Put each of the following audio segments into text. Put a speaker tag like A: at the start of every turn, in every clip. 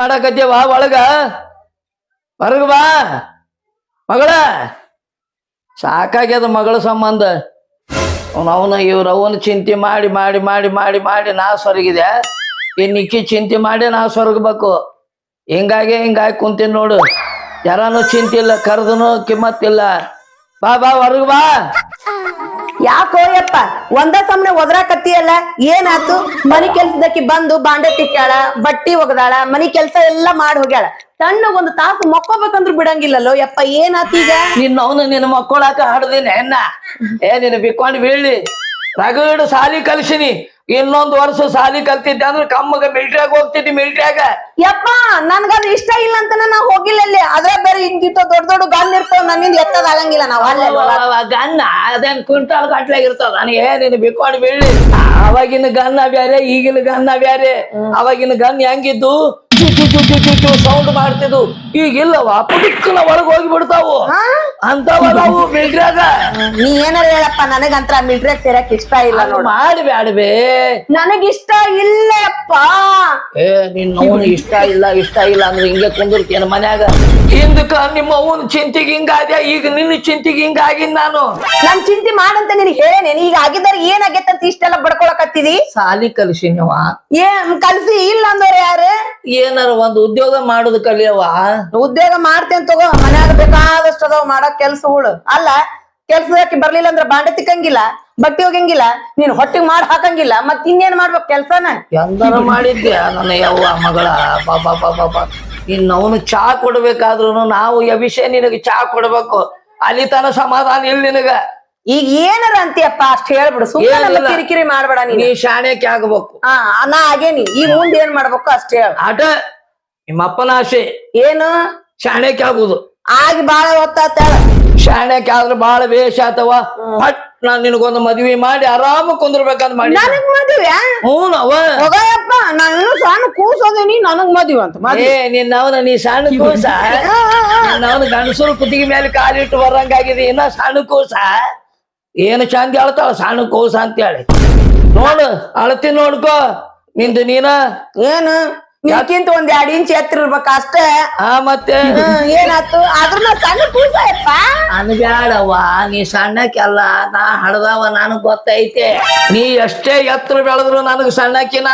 A: ಮಾಡಾಕತ್ತೀವ ಒಳಗ? ಹೊರಗ ಬಾ. ಮಗಳ, ಸಾಕಾಗ್ಯದ ಮಗಳ ಸಂಬಂಧ. ಅವನ ಇವ್ರ ಅವನ ಚಿಂತೆ ಮಾಡಿ ಮಾಡಿ ಮಾಡಿ ಮಾಡಿ ಮಾಡಿ ನಾ ಸೊರಗಿದೆ ಇನ್ ಇಕ್ಕಿ ಚಿಂತೆ ಮಾಡಿ ನಾ ಸೊರಗಬೇಕು. ಹಿಂಗಾಗೆ ಹಿಂಗಾಗಿ ಕುಂತೀನಿ ನೋಡು. ಯಾರಾನು ಚಿಂತೆ ಇಲ್ಲ, ಕರ್ದನು ಕಿಮ್ಮತ್ತಿಲ್ಲ ಬಾ ಬಾ, ಹೊರಗ ಬಾ.
B: ಯಾಕೋ ಯಪ್ಪ, ಒಂದ ಸಮನೆ ಒದರಾಕತ್ತಿಯಲ್ಲ ಏನಾತು ಮನಿ ಕೆಲ್ಸದಕ್ಕೆ ಬಂದು ಬಾಂಡೆ ತಿಕ್ಕಾಳ ಬಟ್ಟಿ ಒಗದಾಳ, ಮನಿ ಕೆಲ್ಸ ಎಲ್ಲಾ ಮಾಡಿ ಹೋಗ್ಯಾಳ. ಸಣ್ಣ ಒಂದು ತಾಸು ಮಕ್ಕೋಬೇಕಂದ್ರು ಬಿಡಂಗಿಲ್ಲಲ್ಲೋ ಯಪ್ಪ ಏನಾತು ಈಗ?
A: ನಿನ್ನ ಅವನು ನಿನ್ನ ಮಕ್ಕಳಾಕ ಹಾಡುದೇನೆ ಏ, ನಿನ್ನ ಬಿಕ್ಕೊಂಡು ಬೀಳಿ ರಗಡು ಸಾಲಿ ಕಲ್ಸಿನಿ. ಇನ್ನೊಂದು ವರ್ಷ ಸಾಲಿ ಕಲ್ತಿದ್ದೆ ಅಂದ್ರೆ ಕಮ್ಮಗ ಮಿಲ್ಟ್ರಿಯಾಗ ಹೋಗ್ತಿದ್ದಿ ಮಿಲ್ಟ್ರಿಯಾಗ
B: ಯಪ್ಪ ನನ್ಗದ್ ಇಷ್ಟ ಇಲ್ಲ ಅಂತ ನಾ ಹೋಗಿಲ್ಲ ಅಲ್ಲಿ. ಅದ್ರ ಬೇರೆ ಹಿಂಗಿಟ್ಟು ದೊಡ್ಡ ದೊಡ್ಡ ಗನ್ ಇರ್ತಾವ ನನ್ನಿಂದ ಎತ್ತದ ಆಗಂಗಿಲ್ಲ ನಾವ್ ಅಲ್ಲೇ
A: ಗನ್ನ ಅದನ್ ಕ್ವಿಂಟಾಲ್ ಗಟ್ಲಾಗ ಇರ್ತದ. ನಾನು ನೀನು ಬಿಕ್ಕೊಂಡು ಬೀಳಿ ಅವಾಗಿನ ಗನ್ನ ಬ್ಯಾರೆ ಈಗಿನ ಗನ್ನ ಬ್ಯಾರೆ. ಅವಾಗಿನ ಗನ್ ಹೆಂಗಿದ್ದು? ಸೌಂಡ್ ಮಾಡ್ತಿದ್ವು ಈಗ ಇಲ್ಲವ ಪುಟಿಕ್ಕನ ಒಳಗ್ ಹೋಗಿ ಬಿಡ್ತಾವು ಅಂತವ ನಾವು ಮಿಲ್ಟ್ರಿಯಾಗ
B: ನೀ ಏನಾರ ಹೇಳಪ್ಪ ನನಗಂತ್ರ ಮಿಲ್ಟ್ರಿಯಾಗ ಸೇರಕ್ ಇಷ್ಟ ಇಲ್ಲ ನೋಡು
A: ಮಾಡಿ ಬ್ಯಾಡ್ಬೇ
B: ನನಗ್ ಇಷ್ಟ ಇಲ್ಲ ಅಪ್ಪ
A: ಏ ನಿನ್ನ ಅವನು ಇಷ್ಟ ಇಲ್ಲ ಇಷ್ಟ ಇಲ್ಲ ಅಂದ್ರೆ ಹಿಂಗೆ ಕುಂದಿರ್ತೇನೆ ಮನ್ಯಾಗ ಹಿಂದಕ್ಕ ನಿಮ್ಮ ಅವನ ಚಿಂತೆಗೆ ಹಿಂಗಾದ್ಯ ಈಗ ನಿನ್ನ ಚಿಂತೆಗೆ ಹಿಂಗಾಗಿನ್ ನಾನು
B: ನನ್ ಚಿಂತೆ ಮಾಡಂತ ನಿನಗೆ ಹೇಳೇನೆ ಈಗ ಆಗಿದ್ದಾರೆ ಅಂತ ಇಷ್ಟೆಲ್ಲ ಬಡ್ಕೊಳಕತ್ತಿದಿ
A: ಸಾಲಿ ಕಲಿಸಿ ನೀವ
B: ಏನ್ ಕಲ್ಸಿ ಇಲ್ಲ ಅಂದವ್ರ ಯಾರು
A: ಏನಾರ ಒಂದು ಉದ್ಯೋಗ ಮಾಡೋದು ಕಲಿಯವ
B: ಉದ್ಯೋಗ ಮಾಡ್ತೇನ್ ತಗೋ ಮನ್ಯಾಗ ಬೇಕಾದಷ್ಟು ಅದಾವ ಮಾಡಕ್ ಕೆಲ್ಸಗಳು ಅಲ್ಲ ಕೆಲ್ಸಕ್ಕೆ ಬರ್ಲಿಲ್ಲ ಅಂದ್ರ ಬಾಂಡೆ ತಿಕ್ಕಂಗಿಲ್ಲ ಬಟ್ಟೆ ಹೋಗಂಗಿಲ್ಲ ನೀನ್ ಹೊಟ್ಟಿಗೆ ಮಾಡ್ ಹಾಕಂಗಿಲ್ಲ ಮತ್ ಇನ್ನೇನ್ ಮಾಡ್ಬೇಕು ಕೆಲ್ಸನ?
A: ಎಂದರ ಮಾಡಿದ್ಯ ನನ್ನ ಯವ್ವ ಮಗಳ? ಬಾಬಾ ಬಾಬಾ ಬಾ ಇನ್ನು ಅವನು ಚಾ ಕೊಡ್ಬೇಕಾದ್ರು ನಾವು ಅಭಿಷೇಕ್ ನಿನಗೆ ಚಾ ಕೊಡ್ಬೇಕು. ಅಲ್ಲಿ ತನ ಸಮಾಧಾನ ಇಲ್ಲ ನಿನಗ.
B: ಈಗ ಏನಾರ ಅಂತೀಯಪ್ಪ ಅಷ್ಟ್ ಹೇಳ್ಬಿಡು. ಸುಮ್ಮನೆ
A: ಏನಿಲ್ಲ.
B: ಕಿರಿಕಿರಿ ಮಾಡ್ಬೇಡ ನೀನ್.
A: ನೀ ಶಾಣೆಕ್ಕೆ ಆಗ್ಬೇಕು.
B: ಹಾ ನಾ ಆಗೇನಿ. ಈಗ ಮುಂದೆ ಏನ್ ಮಾಡ್ಬೇಕು ಅಷ್ಟ್ ಹೇಳ.
A: ಆಟ ನಿಮ್ಮ ಅಪ್ಪನ ಆಸೆ
B: ಏನು?
A: ಶಾಣೆಕ್ಕೆ ಆಗುದು
B: ಆಗಿ ಬಾಳ ಹೊತ್ತಾತ
A: ಶಾಣೆಕ್ಕೆ ಆದ್ರೆ ಬಾಳ ವೇಷ ಆತವ. ಪಟ್ ನಾನ್ ನಿನಗೊಂದು ಮದ್ವಿ ಮಾಡಿ ಆರಾಮ ಕುಂದ್ರಬೇಕಂತ ಮಾಡಿ
B: ನನಗ್ ಮದುವೆ
A: ಹ್ಞೂ ಅವ
B: ಹೋಗಯಪ್ಪ ನಾನು ಇನ್ನೂ ಸಣ್ಣ ಕೂಸೋದೇನಿ ನನಗ್ ಮದುವೆ ಅಂತ ಮದ್ವೆ.
A: ಏ ನಿನ್ನವನ ನೀ ಸಣ್ಣ ಕೂಸ. ನಿನ್ನವನ ಗಂಡಸರು ಕುತ್ತಿಗೆ ಮೇಲೆ ಕಾಲಿಟ್ಟು ಬರಂಗಾಗಿದೆ ಇನ್ನ ಸಣ್ಣ ಕೂಸ. ಏನು ಚಂದ ಹೇಳ್ತಾಳ ಸಣ್ಣ ಕೂಸ ಅಂತೇಳಿ. ನೋಡು ಅಳತಿ ನೋಡ್ಕೋ. ನಿಂದು ನೀನ?
B: ಏನು? ನಿನ್ಕಿಂತ ಒಂದ್ ಎರಡ್ ಇಂಚ್ ಎತ್ತರ ಇರ್ಬೇಕ ಅಷ್ಟೇ.
A: ಆ ಮತ್ತೆ?
B: ಹ್ಮ್, ಏನಾತು ಆದ್ರೂ ನಾ ಸಣ್ಣ ಕೂಸಯಪ್ಪ
A: ಅನ್ಬ್ಯಾಡವ್ವ ನೀ ಸಣ್ಣಕ್ಕೆಲ್ಲ ನಾ ಹಡ್ದವ ನನಗ್ ಗೊತ್ತೈತೆ. ನೀ ಎಷ್ಟೇ ಎತ್ತರ ಬೆಳೆದ್ರು ನನಗ್ ಸಣ್ಣಕ್ಕಿನ.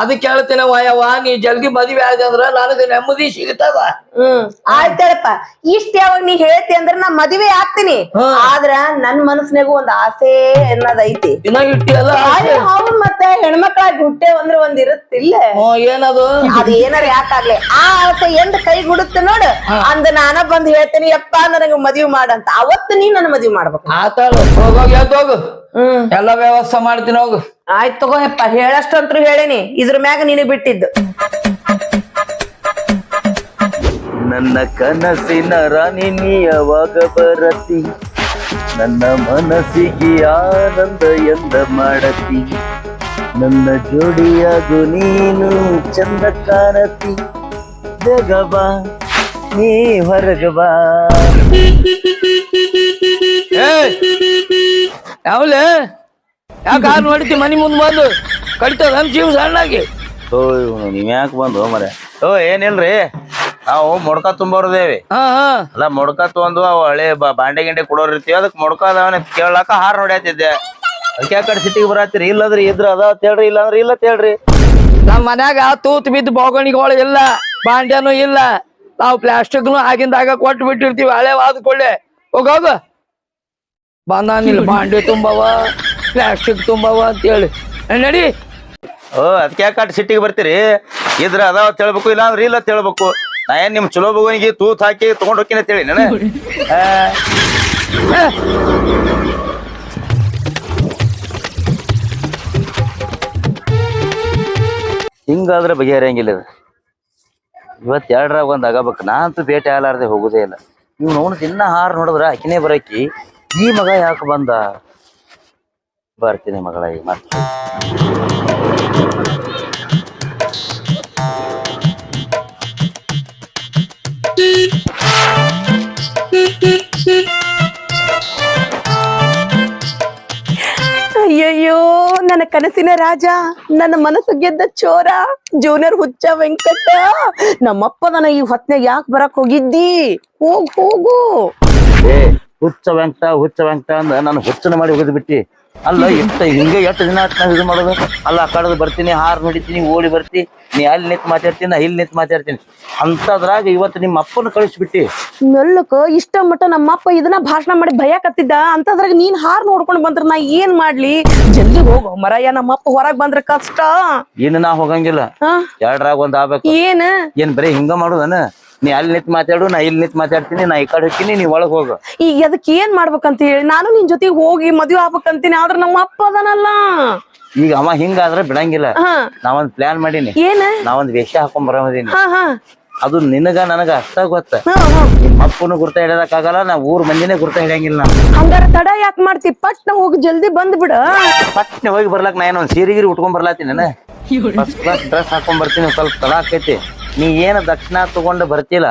A: ಅದಕ್ಕೆ ಹೇಳ್ತೀನಿ ವಯವ್ವ ನೀ ಜಲ್ದಿ ಮದ್ವೆ ಆಗಂದ್ರ ಅಂದ್ರ ನನಗ್ ನೆಮ್ಮದಿ ಸಿಗ್ತದ.
B: ಹ್ಮ್ ಆಯ್ತಳಪ್ಪ ಇಷ್ಟ ಯಾವಾಗ ನೀ ಹೇಳ್ತಿ ಅಂದ್ರ ನಾ ಮದ್ವೆ ಆಗ್ತೀನಿ.
A: ಹ್ಮ್.
B: ಆದ್ರ ನನ್ ಮನಸ್ನಾಗೂ ಒಂದ್ ಆಸೆ ಅನ್ನೋದೈತಿ
A: ಇನ್ನ ಇಟ್ಟಿಯಲ್ಲ?
B: ಆದ್ರೆ ಅವ್ನ್ ಮತ್ತೆ ಹೆಣ್ಮಕ್ಳಾಗಿ ಹುಟ್ಟೆ ಅಂದ್ರೆ ಒಂದ್ ಇರುತ್ತಿಲ್ಲ.
A: ಏನದು?
B: ಅದ್ ಏನಾರ ಯಾಕಾಗ್ಲಿ ಆ ಆಸೆ ಎಂದ ಕೈ ಗುಡುತ್ತೆ ನೋಡು. ಅಂದ ನಾನ ಬಂದ್ ಹೇಳ್ತೇನೆ ಯಪ್ಪ ನನಗೆ ಮದ್ವಿ ಮಾಡಂತ ಅವತ್ತು ನೀ ನನ್ನ ಮದ್ವಿ ಮಾಡ್ಬೇಕು.
A: ಆತಾಳು ಹೋಗೋಗಿ ಹೋಗು
B: ಹ್ಮ್.
A: ಎಲ್ಲ ವ್ಯವಸ್ಥೆ ಮಾಡ್ತೀನಿ ಹೋಗು.
B: ಆಯ್ತ್ ತಗೋಯಪ್ಪ ಹೇಳಷ್ಟಂತ್ರು ಹೇಳೇನಿ. ಇದ್ರ ಮ್ಯಾಗ ನೀನು ಬಿಟ್ಟಿದ್ದು.
C: ನನ್ನ ಕನಸಿನ ರಾಣಿ ನೀ ಯಾವಾಗ ಬರತಿ? ನನ್ನ ಮನಸ್ಸಿಗೆ ಆನಂದ ಎಂದ ಮಾಡತಿ? ನನ್ನ ಜೋಡಿಯಾಗು ನೀನು ಚಂದ ಕಾಣತಿ ಜಗಬಾ ನೀ ಹೊರಗಬಾ
A: ಯಾವಲೆ? ಯಾಕೆ ಕಾರ್ ನೋಡಿತಿ ಮನಿ ಮುಂದ್ ಬಂದು? ಕಡಿತದ ನಮ್ ಜೀವ ಸಣ್ಣಾಗಿ.
C: ಓ ನೀವ್ ಯಾಕೆ ಬಂದು ಮರೆ? ಓ ಏನಿಲ್ರಿ? ನಾವು ಮೊಡ್ಕ ತುಂಬೋರ್ದೇವಿ.
A: ಹಾ ಹಾ.
C: ಅಲ್ಲ ಮೊಡ್ಕ ತೊಗೊಂಡು ಅವು ಹಳೆ ಬ- ಬಾಂಡೆ ಗಿಂಡೆ ಕೊಡೋರ್ ಇರ್ತೀವಿ ಅದಕ್ಕೆ ಮೊಡ್ಕ ಅದಾವನ ಕೇಳಾಕ ಹಾರ್ ನೋಡ್ಯಾತಿದ್ದೆ ಅದಕ್ಕೆ ಕಡೆ ಸಿಟಿಗೆ ಬರತ್ತೀರಿ? ಇಲ್ಲದ್ರಿ ಇದ್ರ ಅದ ತೇಳ್ರಿ ಇಲ್ಲ ಅಂದ್ರೆ ಇಲ್ಲ ತೇಳ್ರಿ
A: ನಮ್ ಮನ್ಯಾಗ ತೂತ್ ಬಿದ್ದ ಬೋಗಣಿಗಳು ಇಲ್ಲ ಬಾಂಡ್ಯನು ಇಲ್ಲ. ನಾವು ಪ್ಲಾಸ್ಟಿಕ್ನು ಆಗಿಂದಾಗ ಕೊಟ್ಟು ಬಿಟ್ಟಿರ್ತೀವಿ ಹಳೆ ವಾದ್ಕೊಳ್ಳೆ ಹೋಗೋಗ ಬಂದಾನಿಲ್ಲ ಬಾಂಡೆ ತುಂಬವ ಪ್ಲಾಸ್ಟಿಕ್ ತುಂಬವ ಅಂತೇಳಿ ಹೇಳಿ. ನಡಿ.
C: ಓ ಅದಕ್ಕೆ ಕಟ್ಟ ಕಟ್ ಸಿಟಿಗೆ ಬರ್ತೀರಿ? ಇದ್ರ ಅದಾವ ತೇಳ್ಬೇಕು ಇಲ್ಲ ಅಂದ್ರೆ ಇಲ್ಲ ತೇಳ್ಬೇಕು ನಾ ಏನ್ ನಿಮ್ ಚಲೋ ಬಗುನಿಗೆ ತೂತ್ ಹಾಕಿ ತಗೊಂಡ್ ಹೋಗ್ತೀನಿ ಅಂತೇಳಿ ನಾನು. ಹಿಂಗಾದ್ರೆ ಬಗೆಹರಿಯಂಗಿಲ್ಲ ಇದು. ಇವತ್ತು ಎರಡರಾಗ ಒಂದ್ ಆಗಬೇಕು. ನಾನಂತೂ ಭೇಟಿ ಆಗಲಾರ್ದೆ ಹೋಗೋದೇ ಇಲ್ಲ. ನೀವು ನೋಡ್ ದಿನ ಹಾರ್ ನೋಡಿದ್ರೆ ಆಕಿನೇ ಬರಕಿ, ಈ ಮಗ ಯಾಕೆ ಬಂದ? ಬರ್ತೀನಿ ಮಗಳ ಈ ಮತ್ತೆ
B: ಅಯ್ಯಯ್ಯೋ, ನನ್ನ ಕನಸಿನ ರಾಜ, ನನ್ನ ಮನಸ್ಸು ಗೆದ್ದ ಚೋರ, ಜೂನಿಯರ್ ಹುಚ್ಚ ವೆಂಕಟ ನಮ್ಮಪ್ಪ ನನ್ನ ಈ ಹೊತ್ನಾಗ ಯಾಕೆ ಬರಕ್ ಹೋಗಿದ್ದಿ? ಹೋಗ್, ಹೋಗು.
C: ಏ, ಹುಚ್ಚ ವೆಂಕಟ ಹುಚ್ಚ ವೆಂಕಟ ಅಂದ ನಾನು ಹುಚ್ಚನ ಮಾಡಿ ಹೋಗಿದ್ ಬಿಟ್ಟಿ. ಅಲ್ಲ ಇಷ್ಟ ಹಿಂಗೆ ಎಷ್ಟು ದಿನ ಆತ್ ನಾವ್ ಇದು ಮಾಡೋದು? ಅಲ್ಲ ಆ ಕಡೆದು ಬರ್ತೀನಿ ಹಾರ್ ನೋಡಿತೀನಿ ಓಡಿ ಬರ್ತಿ ನೀ ಅಲ್ಲಿ ನಿಂತ್ ಮಾತಾಡ್ತೀನಿ ನಾ ಇಲ್ಲಿ ನಿಂತ್ ಮಾತಾಡ್ತೀನಿ. ಅಂತದ್ರಾಗ ಇವತ್ತು ನಿಮ್ಮ ಅಪ್ಪನ ಕಳಿಸ್ಬಿಟ್ಟಿ.
B: ಮೆಲ್ಲಕ ಇಷ್ಟ ಮಟ್ಟ ನಮ್ಮಪ್ಪ ಇದನ್ನ ಭಾಷಣ ಮಾಡಿ ಭಯ ಕತ್ತಿದ್ದ ಅಂತದ್ರಾಗ ನೀನ್ ಹಾರ್ ನೋಡ್ಕೊಂಡ್ ಬಂದ್ರ ನಾ ಏನ್ ಮಾಡ್ಲಿ? ಜಲ್ದಿ ಹೋಗು ಮರಯ್ಯ ನಮ್ಮಪ್ಪ ಹೊರಗ್ ಬಂದ್ರ ಕಷ್ಟ.
C: ಏನ ನಾ ಹೋಗಂಗಿಲ್ಲ.
B: ಹಾ.
C: ಎರಡ್ರಾಗ ಒಂದ್ ಆಗ್ಬೇಕು.
B: ಏನ್?
C: ಏನ್ ಬರೀ ಹಿಂಗ ಮಾಡೋದನ? ನೀ ಅಲ್ಲಿ ನಿಂತ್ ಮಾತಾಡು ನಾ ಇಲ್ಲಿ ನಿಂತ್ ಮಾತಾಡ್ತೀನಿ ನಾ ಈ ಕಡೆ ಹೋಗ್ತೀನಿ ನೀ ಒಳಗ್ ಹೋಗು.
B: ಈಗ ಅದಕ್ಕೆ ಏನ್ ಮಾಡ್ಬೇಕಂತ ಹೇಳಿ? ನಾನು ನಿನ್ ಜೊತೆ ಹೋಗಿ ಮದುವೆ ಆಗ್ಬೇಕಂತೀನಿ ಆದ್ರ ನಮ್ಮ ಅಪ್ಪ ಅದನಲ್ಲ.
C: ಈಗ ಅವ ಹಿಂಗಾದ್ರೆ ಬಿಡಂಗಿಲ್ಲ.
B: ಹಾ.
C: ನಾವೊಂದ್ ಪ್ಲಾನ್ ಮಾಡೀನಿ.
B: ಏನ?
C: ನಾವೊಂದ್ ವೇಷ ಹಾಕೊಂಡ್ ಬರೋದೀನಿ
B: ಹಾ ಹಾ.
C: ಅದು ನಿನಗ ನನಗ ಅಷ್ಟ ಗೊತ್ತ.
B: ಹಾ ಹಾ.
C: ನಿಮ್ಮ ಅಪ್ಪನು ಗುರ್ತ ಹಿಡಿಯೋದಕ್ಕಾಗಲ್ಲ ನಾ ಊರ್ ಮಂದಿನೇ ಗುರ್ತ ಹಿಡಿಯಂಗಿಲ್ಲ ನಾನು.
B: ಹಂಗಾರ ತಡ ಯಾಕೆ ಮಾಡ್ತಿ? ಪಟ್ನ ಹೋಗಿ ಜಲ್ದಿ ಬಂದ್ ಬಿಡ
C: ಪಟ್ನೆ ಹೋಗಿ ಬರ್ಲಾಕ್ ನಾ ಏನೋ ಒಂದ್ ಸೀರೆ ಗೀರಿ ಉಟ್ಕೊಂಡ್ ಬರ್ಲಾತೀನಿ ನಾನು ಫಸ್ಟ್ ಕ್ಲಾಸ್ ಡ್ರೆಸ್ ಹಾಕೊಂಡ್ ಬರ್ತೀನಿ ಸ್ವಲ್ಪ ತಡ ಆಕೈತಿ. ನೀ ಏನ ದಕ್ಷಿಣ ತಗೊಂಡ್ ಬರ್ತಿಲ್ಲ?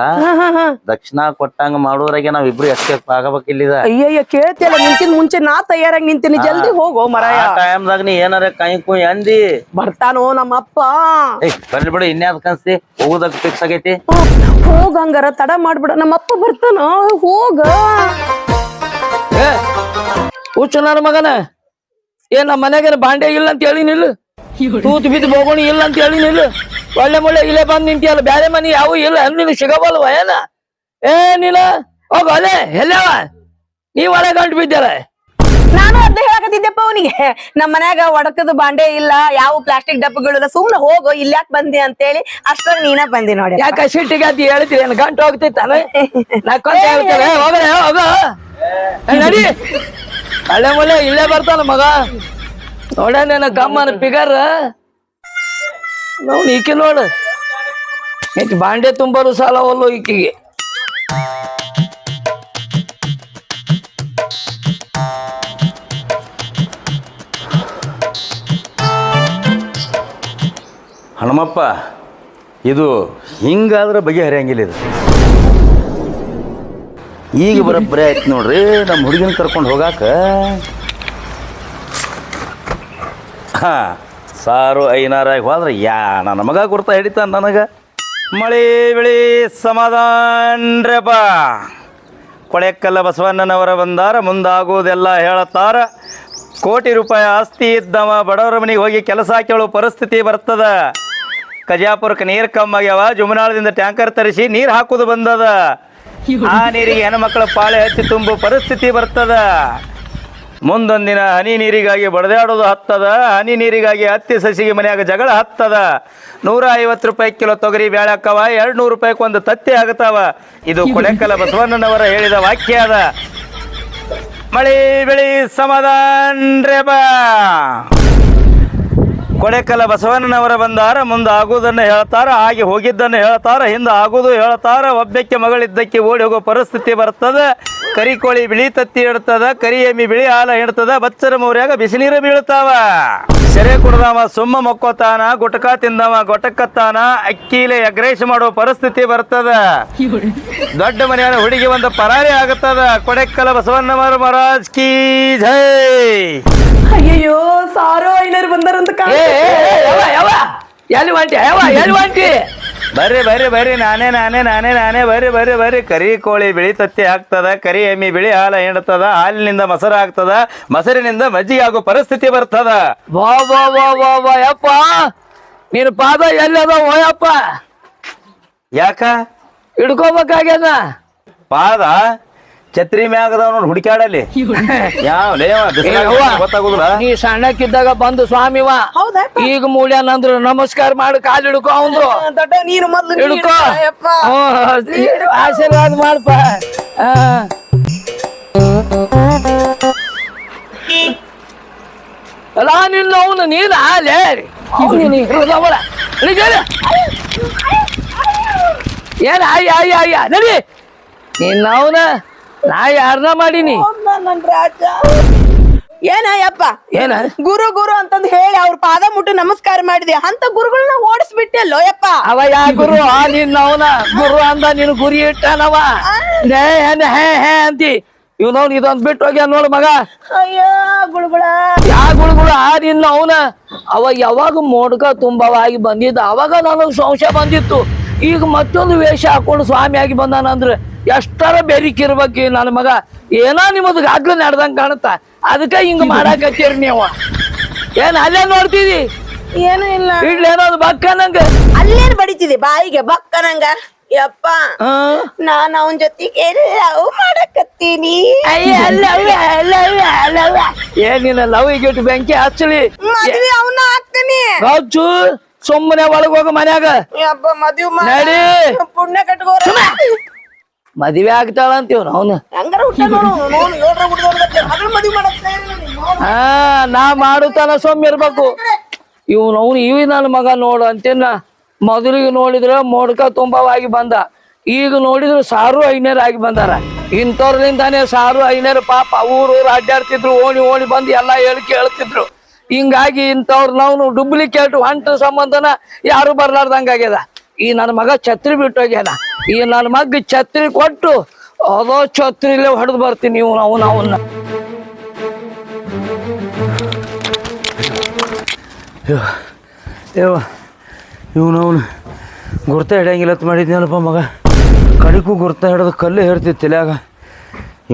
C: ದಕ್ಷಿಣ ಕೊಟ್ಟಂಗ ಮಾಡೋರಾಗೆ ನಾವ್ ಇಬ್ರು ಎಸ್ಕೇಪ್ ಆಗಬೇಕು ಇಲ್ಲಿದ
B: ಅಯ್ಯಯ್ಯ ಕೇಳ್ತಿಲ್ಲ ನಿಂತಿನ ಮುಂಚೆ ನಾ ತಯಾರಾಗಿ ನಿಂತೀನಿ. ಜಲ್ದಿ ಹೋಗೋ ಮರಾಯ.
C: ಟೈಮ್ದಾಗ ನೀ ಏನಾರ ಕೈ ಕುಯ್ ಅಂದಿ
B: ಬರ್ತಾನೋ
C: ನಮ್ಮಪ್ಪ. ಬರ್ಲಿ ಬಿಡು ಇನ್ಯಾವ್ದು ಕನ್ಸಿ? ಹೋಗೋದಕ್ಕೆ ಫಿಕ್ಸ್ ಆಗೈತಿ?
B: ಹೋಗ ಹಂಗಾರ ತಡ ಮಾಡ್ಬಿಡ. ನಮ್ಮಪ್ಪ ಬರ್ತಾನೋ ಹೋಗ.
A: ಏ ಹುಚ್ಚು ನನ್ನ ಮಗನ. ಏನ್ ನಮ್ಮ ಮನೆಗೆ ಬಾಂಡೆ ಇಲ್ಲ ಅಂತ ಹೇಳಿ ನಿಲ್ಲು. ತೂತು ಬಿದ್ದು ಬೋಗೋಣಿ ಇಲ್ಲ ಅಂತ ಹೇಳಿ ನಿಲ್ಲು. ಒಳ್ಳೆ ಮುಳ್ಳೆ ಇಲ್ಲೇ ಬಂದ್ ನಿಂತಿಯಲ್ಲ ಬ್ಯಾರೆ ಮನಿ ಯಾವ ಇಲ್ಲ ನೀನು ಸಿಗಬಲ್ವ ಏನ? ಏ ನೀನ? ಹೋಗ ಅಲ್ಲೇ ಎಲ್ಲವ ನೀವ್ ಒಳಗೆ ಗಂಟು ಬಿದ್ದಾರ
B: ನಾನು ಅದೇ ಹೇಳಕತ್ತಿದ್ದೆಪ್ಪ ಅವನಿಗೆ. ನಮ್ಮ ಮನ್ಯಾಗ ಒಡಕದ ಬಾಂಡೆ ಇಲ್ಲ ಯಾವ ಪ್ಲಾಸ್ಟಿಕ್ ಡಬ್ಬಗಳು ಇಲ್ಲ ಸುಮ್ನೆ ಹೋಗು ಇಲ್ಯಾಕ್ ಬಂದಿ ಅಂತೇಳಿ ಅಷ್ಟ್ರಾಗ ನೀನ ಬಂದಿ ನೋಡಿ
A: ಯಾಕ ಸಿಟ್ಟಿಗೆ ಅದ್ ಹೇಳ್ತೀರಿ ಏನ್ ಗಂಟು ಹೋಗ್ತಿತ್ತಾನ? ನಕ್ಕೊಂತ ಹೇಳ್ತಾರೆ ಹೋಗ್ರೆ ಹೋಗ ನಡಿ. ಒಳ್ಳೆ ಮುಳ್ಳೆ ಇಲ್ಲೇ ಬರ್ತಾನ ಮಗ. ನೋಡ ನನ್ನ ಗಮ್ಮನ ಪಿಗರ್ ನಾವು ಈಕೆ ನೋಡು. ಬಾಂಡೆ ತುಂಬರು ಸಾಲವಲ್ಲೋ ಈಕೆಗೆ.
C: ಹನುಮಪ್ಪ, ಇದು ಹಿಂಗಾದ್ರೆ ಬಗೆಹರಿಯಂಗಿಲ್ಲ ಇದು. ಈಗ ಬರೋಬ್ಬರಿ ಆಯ್ತು ನೋಡ್ರಿ, ನಮ್ಮ ಹುಡುಗಿನ ಕರ್ಕೊಂಡು ಹೋಗಾಕ. ಹಾ ಸಾರು ಐನಾರಾಗಿ ಹೋದ್ರೆ, ಯಾ, ನನ್ನ ಮಗ ಗುರ್ತ ಹಿಡಿತಾನ ನನಗೆ. ಮಳೆ ಬಿಳಿ ಸಮಾಧಾನ್ರಪ್ಪ ಕೊಳೆಕಲ್ಲ ಬಸವಣ್ಣನವರ ಬಂದಾರ, ಮುಂದಾಗುವುದೆಲ್ಲ ಹೇಳತ್ತಾರ. ಕೋಟಿ ರೂಪಾಯಿ ಆಸ್ತಿ ಇದ್ದವ, ಬಡವರ ಮನೆಗೆ ಹೋಗಿ ಕೆಲಸ ಕೇಳೋ ಪರಿಸ್ಥಿತಿ ಬರ್ತದ. ಕಜಾಪುರಕ್ಕೆ ನೀರು ಕಮ್ಮಾಗ್ಯಾವ ಜುಮನಾಳದಿಂದ ಟ್ಯಾಂಕರ್ ತರಿಸಿ ನೀರು ಹಾಕೋದು ಬಂದದ. ಆ ನೀರಿಗೆ ಹೆಣ್ಮಕ್ಳ ಪಾಳೆ ಹಚ್ಚಿ ತುಂಬು ಪರಿಸ್ಥಿತಿ ಬರ್ತದ. ಮುಂದೊಂದಿನ ಹನಿ ನೀರಿಗಾಗಿ ಬಡದಾಡೋದು ಹತ್ತದ. ಹನಿ ನೀರಿಗಾಗಿ ಹತ್ತಿ ಸಸಿಗೆ ಮನೆಯಾಗ ಜಗಳ ಹತ್ತದ. ನೂರ ಐವತ್ತು ರೂಪಾಯಿ ಕಿಲೋ ತೊಗರಿ ಬ್ಯಾಳೆ ಹಾಕವ ಎರಡು ನೂರು ರೂಪಾಯಿಗೆ ಒಂದು ತತ್ತಿ ಆಗತಾವ. ಇದು ಕೊಳೆಕಲ ಬಸವಣ್ಣನವರ ಹೇಳಿದ ವಾಕ್ಯ ಅದ. ಮಳಿ ಬೆಳಿ ಸಮಾಧಾನ್ರೆ ಬಾ ಕೊಳೆಕಲ ಬಸವಣ್ಣನವರ ಬಂದಾರ, ಮುಂದೆ ಆಗುವುದನ್ನು ಹೇಳ್ತಾರ ಆಗಿ ಹೋಗಿದ್ದನ್ನು ಹೇಳ್ತಾರ, ಹಿಂದೆ ಆಗುವುದು ಹೇಳ್ತಾರ, ಒಬ್ಬಕ್ಕೆ ಮಗಳಿದ್ದಕ್ಕೆ ಓಡಿ ಹೋಗೋ ಪರಿಸ್ಥಿತಿ ಬರ್ತದ. ಕರಿ ಕೋಳಿ ಬಿಳಿ ತತ್ತಿ ಇಡ್ತದ, ಕರಿ ಎಮ್ಮಿ ಬಿಳಿ ಹಾಲ ಹಿಡ್ತದ ಬಚ್ಚರ ಮೌರ್ಯಾಗ ಬಿಸಿನೀರು ಬೀಳ್ತಾವ. ಸೆರೆ ಕುಡ್ದವ ಸುಮ್ಮ ಮಕ್ಕೋತಾನ ಗುಟಕ ತಿಂದವ ಗೊಟಕತ್ತಾನ ಅಕ್ಕಿಲೆ ಎಗ್ರೇಶ್ ಮಾಡೋ ಪರಿಸ್ಥಿತಿ ಬರ್ತದ. ದೊಡ್ಡ ಮನೆಯ ಹುಡುಗಿ ಒಂದು ಪರಾರಿ ಆಗುತ್ತದ. ಕೊಡೆಕ್ಕಲ ಬಸವಣ್ಣವರ ಮಹಾರಾಜ್ ಕೀ ಜೈ.
B: ಅಯ್ಯಯ್ಯೋ ಸಾರೋ ಐನರ್ ಬಂದರಂತ
A: ಯವ್ವ, ಯವ್ವ, ಎಲ್ಲಿ ವಾಂಟಿ ಯಾವ ಎಲ್ಲಿ ಹೊಂಟಿ
C: ಬರ್ರಿ ಬರ್ರಿ ಬರ್ರಿ ನಾನೇ ನಾನೇ ನಾನೇ ನಾನೇ ಬರ್ರಿ ಬರ್ರಿ ಬರ್ರಿ. ಕರಿ ಕೋಳಿ ಬಿಳಿ ತತ್ತಿ ಆಗ್ತದ ಕರಿ ಎಮ್ಮಿ ಬಿಳಿ ಹಾಲ ಹೆಣ್ತದ ಹಾಲಿನಿಂದ ಮೊಸರು ಆಗ್ತದ ಮೊಸರಿನಿಂದ ಮಜ್ಜಿಗೆ ಆಗೋ ಪರಿಸ್ಥಿತಿ ಬರ್ತದ.
A: ವಾ ವಾ ವಾ ವಾ ವಾ ಯಪ್ಪ. ನೀನು ಪಾದ ಎಲ್ಲದ ಓಯಪ್ಪ
C: ಯಾಕ?
A: ಹಿಡ್ಕೋಬೇಕಾಗ್ಯದ?
C: ಪಾದ? ಛತ್ರಿ ಮ್ಯಾಗದವ ನೋಡಿ ಹುಡುಕ್ಯಾಡಲ್ಲಿ. ಯಾವ. ಗೊತ್ತಾಗುದಿಲ್ಲ?
A: ನೀ ಸಣ್ಣಕ್ಕಿದ್ದಾಗ ಬಂದು ಸ್ವಾಮಿವ
B: ಹೌದಾ
A: ಈಗ ಮೂಳ್ಯಾನಂದ್ರು ನಮಸ್ಕಾರ ಮಾಡಿ ಕಾಲು ಹಿಡ್ಕೊ ಅವಂದ್ರು
B: ದೊಡ್ಡ ನೀನು ಮೊದ್ಲು ನೀನು
A: ಹಿಡ್ಕೊ.
B: ಯಪ್ಪ.
A: ಹ್ಞೂ, ಆಶೀರ್ವಾದ ಮಾಡಪ್ಪ. ಅಲ್ಲ ನಿನ್ನ ಅವನು ನೀನ? ಲೇ ನೀನು ಹೃದವಳ ಏನ ಅಯ್ಯ ಅಯ್ಯ ಅಯ್ಯ ನಡಿ. ನಿನ್ನ ಅವನ ನಾ ಯಾರನ್ನ ಮಾಡೀನಿ?
B: ಏನಾಯಪ್ಪ ನನ್ ರಾಜ. ಏನ ಯಪ್ಪ
A: ಏನ?
B: ಗುರು ಗುರು ಅಂತಂದ್ ಹೇಳಿ ಅವ್ರ ಪಾದ ಮುಟ್ಟು ನಮಸ್ಕಾರ ಮಾಡಿದೆ. ಅಂತ ಗುರುಗಳನ್ನ ಓಡಿಸ್ಬಿಟ್ಟೆಲ್ಲೋ ಯಪ್ಪ
A: ಅವ ಯಾ ಗುರು? ಆ ನಿನ್ನ ಅವನ ಗುರು ಅಂದ ನೀನು ಗುರಿ ಇಟ್ಟನವ. ಹೇ ಹೇ ಹೇ ಅಂತಿ ಇವನವ್ ಇದೊಂದ್ ಬಿಟ್ಟು ಹೋಗ್ಯ ನೋಡು ಮಗ.
B: ಅಯ್ಯ ಗುಳುಗುಳ.
A: ಯಾ ಗುಳುಗುಳು? ಆ ನಿನ್ನ ಅವನ. ಅವ ಯಾವಾಗ ಮೋಡ್ಕ ತುಂಬವಾಗಿ ಬಂದಿದ್ದ. ಅವಾಗ ನನಗ್ ಸಂಶಯ ಬಂದಿತ್ತು. ಈಗ ಮತ್ತೊಂದು ವೇಷ ಹಾಕೊಂಡು ಸ್ವಾಮಿ ಆಗಿ ಬಂದಾನಂದ್ರ ಎಷ್ಟರ ಬೆರಿಕಿರ್ಬೇಕು ಇರ್ಬೇಕು ನನ್ನ ಮಗ? ಏನೋ ನಿಮ್ಮದು ಗಾಗ್ಲ ನಡ್ದಂಗ್ ಕಾಣುತ್ತ? ಅದಕ್ಕೆ ಹಿಂಗ ಮಾಡಾಕತ್ತೀರಿ ನೀವು? ಏನ್ ಅಲ್ಲೇ ನೋಡ್ತೀವಿ
B: ಏನು ಇಲ್ಲ.
A: ಇಡ್ಲೇನೋದು ಬಕ್ಕನಂಗ
B: ಅಲ್ಲೇನ್ ಬಡಿತಿದಿ ಬಾಯಿಗೆ ಬಕ್ಕನಂಗ ಯಪ್ಪ ನಾನ್ ಅವನ್ ಜೊತೆಗೆ ಲವ್ ಮಾಡಕತ್ತೀನಿ.
A: ಏನಿಲ್ಲ ಲವ್ ಇಗಿಟ್ಟು ಬೆಂಕಿ ಹಚ್ಚಲಿ.
B: ಮದ್ವಿ ಅವನ ಹಾಕ್ತೀನಿ
A: ಹಚ್ಚು ಸುಮ್ಮನೆ ಒಳಗ್ ಹೋಗ ಮನ್ಯಾಗ. ನಡಿ.
B: ಪುಣ್ಯ ಕಟ್ಕೋ
A: ಮದ್ವೆ ಆಗ್ತಾಳ ಅಂತೀವ್ ಅವನು. ಹಾ ನಾ ಮಾಡುತ್ತಾನ ಸೊಮ್ಮ ಇರ್ಬೇಕು. ಇವ್ನು ಅವ್ನು ಇವ್ ನನ್ನ ಮಗ ನೋಡು ಅಂತೇನ ಮೊದಲಿಗೆ ನೋಡಿದ್ರೆ ಮೋಡ್ಕ ತುಂಬವಾಗಿ ಬಂದ. ಈಗ ನೋಡಿದ್ರು ಸಾರು ಐನೇರ್ ಆಗಿ ಬಂದಾರ. ಇಂಥವ್ರಲಿಂದಾನೆ ಸಾರು ಐನೇರ್ ಪಾಪ ಊರು ಊರು ಅಡ್ಡಾಡ್ತಿದ್ರು ಓಣಿ ಓಣಿ ಬಂದು ಎಲ್ಲಾ ಹೇಳಿ ಕೇಳ್ತಿದ್ರು. ಹಿಂಗಾಗಿ ಇಂಥವ್ರು ನಾವು ಡುಪ್ಲಿಕೇಟ್, ಹೊಂಟ ಸಂಬಂಧನ ಯಾರು ಬರ್ಲಾರ್ದಂಗ ಆಗ್ಯದ. ಈ ನನ್ನ ಮಗ ಛತ್ರಿ ಬಿಟ್ಟು ಹೋಗ್ಯಾನ. ಈ ನನ್ನ ಮಗ ಛತ್ರಿ ಕೊಟ್ಟು ಅದೋ ಛತ್ರಿಲೇ ಹೊಡೆದು ಬರ್ತೀನಿ ನೀವು, ನಾವು ಅವನ್ನ
C: ಇವನವನು ಗುರ್ತ ಅಂತ ಮಾಡಿದ್ನಲ್ಲಪ್ಪ ಮಗ. ಕಡಿಗೂ ಗುರ್ತ ಹಿಡಿದು ಕಲ್ಲು ಹೇರ್ತಿತ್ತು ತಲ್ಯಾಗ.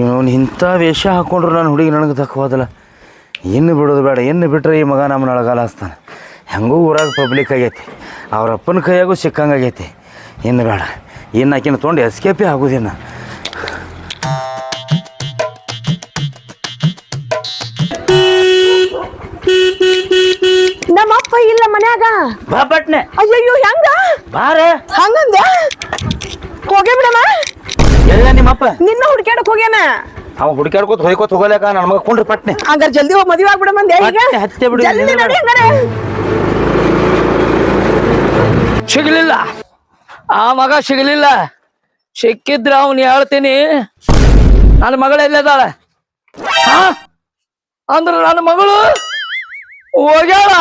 C: ಇವನು ಇಂಥ ವೇಷ ಹಾಕೊಂಡ್ರು ನಾನು ಹುಡುಗಿ ನನಗೆ ತಕ್ಕವಾದಲ್ಲ. ಇನ್ನು ಬಿಡೋದು ಬೇಡ ಇನ್ನು ಬಿಟ್ಟರೆ ಈ ಮಗ ನಮ್ಮನ್ನ ಒಳಗಾಲ ಹಸ್ತಾನೆ ಹೆಂಗೂ ಊರಾಗ ಪಬ್ಲಿಕ್ ಆಗೈತಿ ಅವರಪ್ಪನ ಅಪ್ಪನ ಕೈಯಾಗೂ ಸಿಕ್ಕಂಗಾಗೈತಿ ಇನ್ನು ಬೇಡ ಇನ್ನು ಆಕಿನ ತೊಗೊಂಡು ಎಸ್ಕೇಪೇ ಆಗೋದಿನ್ನ
B: ನಮ್ಮ ಅಪ್ಪ ಇಲ್ಲ ಮನ್ಯಾಗ.
C: ಬಾ ಬಟ್ನೆ
B: ಅಯ್ಯಯ್ಯೋ ಹೆಂಗ?
C: ಬಾರ
B: ಹಂಗಂದ ಹೋಗೇ ಬಿಡಮ್ಮ.
C: ಎಲ್ಲ ನಿಮ್ಮಪ್ಪ.
B: ನಿನ್ನ ಹುಡ್ಕ್ಯಾಡಕ್ ಹೋಗ್ಯಾನ.
C: ಅವ ಹುಡುಕ್ಯಾಡ್ಕೋತ ಹೊಯ್ಕೋತ ಹೋಗಲಕ್ಕ ನನ್ನ ಮಗ ಕುಂಡ್ರಿ ಪಟ್ನೆ.
B: ಹಂಗಾರ ಜಲ್ದಿ ಹೋಗಿ ಮದ್ವೆ ಆಗ್ಬಿಡಮಂದೆ ಈಗ?
C: ಮತ್ತೆ ಹತ್ತೆ ಬಿಡು,
B: ಜಲ್ದಿ ನಡಿ. ಹಂಗಾರೆ.
A: ಸಿಗ್ಲಿಲ್ಲ. ಆ ಮಗ ಸಿಗ್ಲಿಲ್ಲ. ಸಿಕ್ಕಿದ್ರ ಅವನು ಹೇಳ್ತೀನಿ. ನನ್ನ ಮಗಳು ಎಲ್ಲದಾಳ? ಹಾ? ಅಂದ್ರ ನನ್ನ ಮಗಳು ಹೋಗ್ಯಾಳ?